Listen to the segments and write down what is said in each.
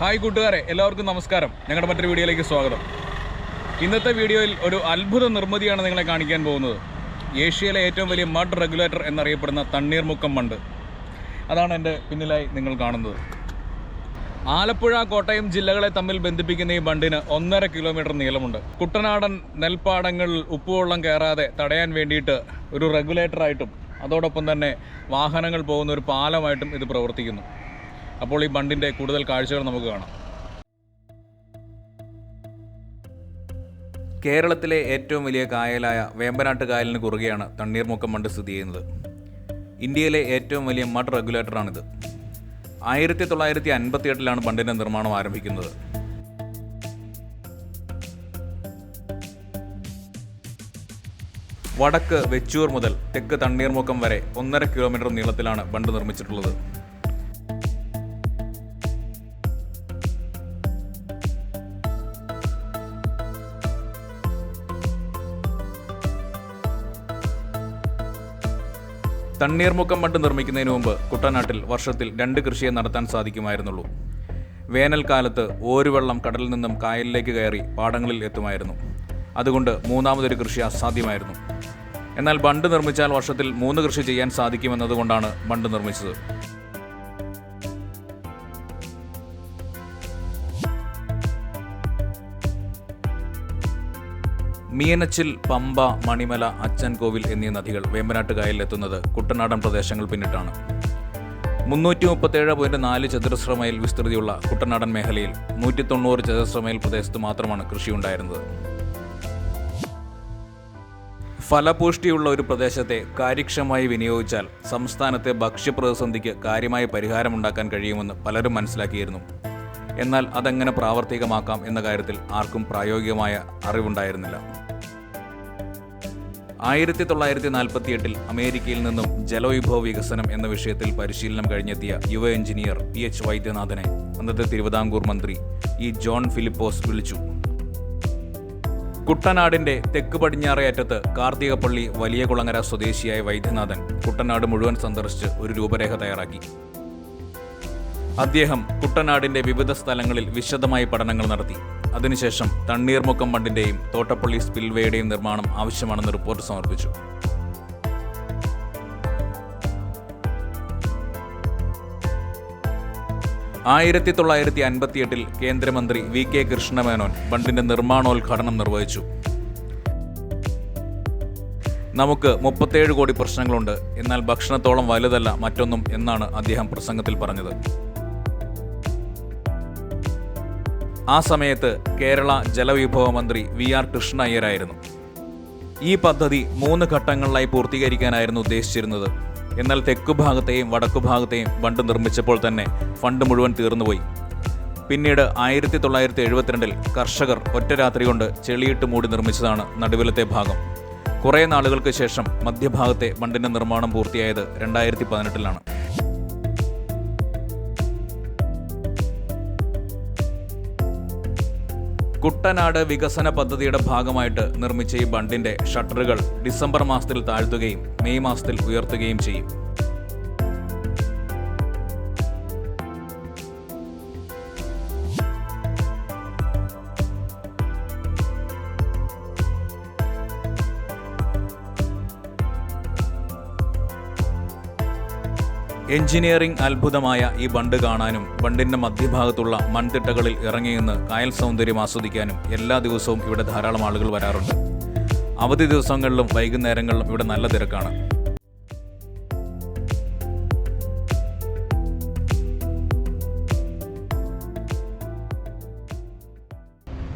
Hi കൂട്ടുകാരെ എല്ലാവർക്കും നമസ്കാരം. ഞങ്ങളുടെ മറ്റൊരു വീഡിയോയിലേക്ക് സ്വാഗതം. ഇന്നത്തെ വീഡിയോയിൽ ഒരു അത്ഭുത നിർമ്മിതിയാണ് നിങ്ങളെ കാണിക്കാൻ പോകുന്നത്. ഏഷ്യയിലെ ഏറ്റവും വലിയ മഡ് റെഗുലേറ്റർ എന്നറിയപ്പെടുന്ന തണ്ണീർമുക്കം മണ്ട്. അതാണ് എന്റെ പിന്നിലായി നിങ്ങൾ കാണുന്നത്. ആലപ്പുഴ കോട്ടയം ജില്ലകളെ തമ്മിൽ ബന്ധിപ്പിക്കുന്ന ഈ ബണ്ടിന് ഒന്നര കിലോമീറ്റർ നീളമുണ്ട്. കുട്ടനാടൻ നെൽപ്പാടങ്ങൾ ഉപ്പുവെള്ളം കയറാതെ തടയാൻ വേണ്ടിയിട്ട് ഒരു റെഗുലേറ്ററായിട്ടും അതോടൊപ്പം തന്നെ വാഹനങ്ങൾ പോകുന്ന ഒരു പാലമായിട്ടും ഇത് പ്രവർത്തിക്കുന്നു. അപ്പോൾ ഈ ബണ്ടിന്റെ കൂടുതൽ കാഴ്ചകൾ നമുക്ക് കാണാം. കേരളത്തിലെ ഏറ്റവും വലിയ കായലായ വേമ്പനാട്ട് കായലിന് കുറുകെയാണ് തണ്ണീർമുക്കം ബണ്ട് സ്ഥിതി ചെയ്യുന്നത്. ഇന്ത്യയിലെ ഏറ്റവും വലിയ മഡ് റെഗുലേറ്ററാണിത്. ആയിരത്തി തൊള്ളായിരത്തി അൻപത്തി എട്ടിലാണ് ബണ്ടിന്റെ നിർമ്മാണം ആരംഭിക്കുന്നത്. വടക്ക് വെച്ചൂർ മുതൽ തെക്ക് തണ്ണീർമുക്കം വരെ ഒന്നര കിലോമീറ്റർ നീളത്തിലാണ് ബണ്ട് നിർമ്മിച്ചിട്ടുള്ളത്. തണ്ണീർമുക്കം ബണ്ട് നിർമ്മിക്കുന്നതിന് മുമ്പ് കുട്ടനാട്ടിൽ വർഷത്തിൽ രണ്ട് കൃഷിയെ നടത്താൻ സാധിക്കുമായിരുന്നുള്ളൂ. വേനൽക്കാലത്ത് ഓരുവെള്ളം കടലിൽ നിന്നും കായലിലേക്ക് കയറി പാടങ്ങളിൽ എത്തുമായിരുന്നു. അതുകൊണ്ട് മൂന്നാമതൊരു കൃഷി അസാധ്യമായിരുന്നു. എന്നാൽ ബണ്ട് നിർമ്മിച്ചാൽ വർഷത്തിൽ മൂന്ന് കൃഷി ചെയ്യാൻ സാധിക്കുമെന്നതുകൊണ്ടാണ് ബണ്ട് നിർമ്മിച്ചത്. മീനച്ചിൽ പമ്പ മണിമല അച്ചൻകോവിൽ എന്നീ നദികൾ വേമ്പനാട്ട് കായലിലെത്തുന്നത് കുട്ടനാടൻ പ്രദേശങ്ങൾ പിന്നിട്ടാണ്. മുന്നൂറ്റി മുപ്പത്തേഴ് പോയിന്റ് നാല് ചതുരശ്ര മൈൽ വിസ്തൃതിയുള്ള കുട്ടനാടൻ മേഖലയിൽ നൂറ്റി തൊണ്ണൂറ് ചതുരശ്ര മൈൽ പ്രദേശത്ത് മാത്രമാണ് കൃഷിയുണ്ടായിരുന്നത്. ഫലപുഷ്ടിയുള്ള ഒരു പ്രദേശത്തെ കാര്യക്ഷമമായി വിനിയോഗിച്ചാൽ സംസ്ഥാനത്തെ ഭക്ഷ്യപ്രതിസന്ധിക്ക് കാര്യമായ പരിഹാരമുണ്ടാക്കാൻ കഴിയുമെന്ന് പലരും മനസ്സിലാക്കിയിരുന്നു. എന്നാൽ അതെങ്ങനെ പ്രാവർത്തികമാക്കാം എന്ന കാര്യത്തിൽ ആർക്കും പ്രായോഗികമായ അറിവുണ്ടായിരുന്നില്ല. ആയിരത്തി തൊള്ളായിരത്തി നാൽപ്പത്തി എട്ടിൽ അമേരിക്കയിൽ നിന്നും ജലവിഭവ വികസനം എന്ന വിഷയത്തിൽ പരിശീലനം കഴിഞ്ഞെത്തിയ യുവ എഞ്ചിനീയർ പി എച്ച് വൈദ്യനാഥനെ അന്നത്തെ തിരുവിതാംകൂർ മന്ത്രി ഇ ജോൺ ഫിലിപ്പോസ് വിളിച്ചു. കുട്ടനാടിന്റെ തെക്ക് പടിഞ്ഞാറേ അറ്റത്ത് കാർത്തികപ്പള്ളി വലിയ കുളങ്ങര സ്വദേശിയായ വൈദ്യനാഥൻ കുട്ടനാട് മുഴുവൻ സന്ദർശിച്ച് ഒരു രൂപരേഖ തയ്യാറാക്കി. അദ്ദേഹം കുട്ടനാടിന്റെ വിവിധ സ്ഥലങ്ങളിൽ വിശദമായി പഠനങ്ങൾ നടത്തി. അതിനുശേഷം തണ്ണീർമുക്കം ബണ്ടിന്റെയും തോട്ടപ്പള്ളി സ്പിൽവേയുടെയും നിർമ്മാണം ആവശ്യമാണെന്ന് റിപ്പോർട്ട് സമർപ്പിച്ചു. ആയിരത്തി തൊള്ളായിരത്തി അൻപത്തിയെട്ടിൽ കേന്ദ്രമന്ത്രി വി കെ കൃഷ്ണമേനോൻ ബണ്ടിന്റെ നിർമ്മാണോദ്ഘാടനം നിർവഹിച്ചു. നമുക്ക് മുപ്പത്തേഴ് കോടി പ്രശ്നങ്ങളുണ്ട് എന്നാൽ ഭക്ഷണത്തോളം വലുതല്ല മറ്റൊന്നും എന്നാണ് അദ്ദേഹം പ്രസംഗത്തിൽ പറഞ്ഞത്. ആ സമയത്ത് കേരള ജലവിഭവ മന്ത്രി വി ആർ കൃഷ്ണ അയ്യരായിരുന്നു. ഈ പദ്ധതി മൂന്ന് ഘട്ടങ്ങളിലായി പൂർത്തീകരിക്കാനായിരുന്നു ഉദ്ദേശിച്ചിരുന്നത്. എന്നാൽ തെക്കു ഭാഗത്തെയും വടക്കു ഭാഗത്തെയും ബണ്ട് നിർമ്മിച്ചപ്പോൾ തന്നെ ഫണ്ട് മുഴുവൻ തീർന്നുപോയി. പിന്നീട് ആയിരത്തി തൊള്ളായിരത്തി എഴുപത്തിരണ്ടിൽ കർഷകർ ഒറ്റ രാത്രി കൊണ്ട് ചെളിയിട്ട് മൂടി നിർമ്മിച്ചതാണ് നടുവിലത്തെ ഭാഗം. കുറേ നാളുകൾക്ക് ശേഷം മധ്യഭാഗത്തെ ബണ്ടിന്റെ നിർമ്മാണം പൂർത്തിയായത് രണ്ടായിരത്തി പതിനെട്ടിലാണ് കുട്ടനാട് വികസന പദ്ധതിയുടെ ഭാഗമായിട്ട് നിർമ്മിച്ച ഈ ബണ്ടിന്റെ ഷട്ടറുകൾ ഡിസംബർ മാസത്തിൽ താഴ്ത്തുകയും മെയ് മാസത്തിൽ ഉയർത്തുകയും ചെയ്യും. എഞ്ചിനീയറിംഗ് അത്ഭുതമായ ഈ ബണ്ട് കാണാനും ബണ്ടിന്റെ മധ്യഭാഗത്തുള്ള മൺതിട്ടകളിൽ ഇറങ്ങിയെന്ന് കായൽ സൗന്ദര്യം ആസ്വദിക്കാനും എല്ലാ ദിവസവും ഇവിടെ ധാരാളം ആളുകൾ വരാറുണ്ട്. അവധി ദിവസങ്ങളിലും വൈകുന്നേരങ്ങളിലും ഇവിടെ നല്ല തിരക്കാണ്.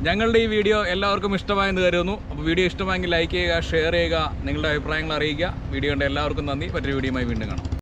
ഞങ്ങളുടെ ഈ വീഡിയോ എല്ലാവർക്കും ഇഷ്ടമായെന്ന് കരുതുന്നു. അപ്പോൾ വീഡിയോ ഇഷ്ടമായെങ്കിൽ ലൈക്ക് ചെയ്യുക ഷെയർ ചെയ്യുക നിങ്ങളുടെ അഭിപ്രായങ്ങൾ അറിയിക്കുക. വീഡിയോ കണ്ട എല്ലാവർക്കും നന്ദി. മറ്റൊരു വീഡിയോയുമായി വീണ്ടും കാണാം.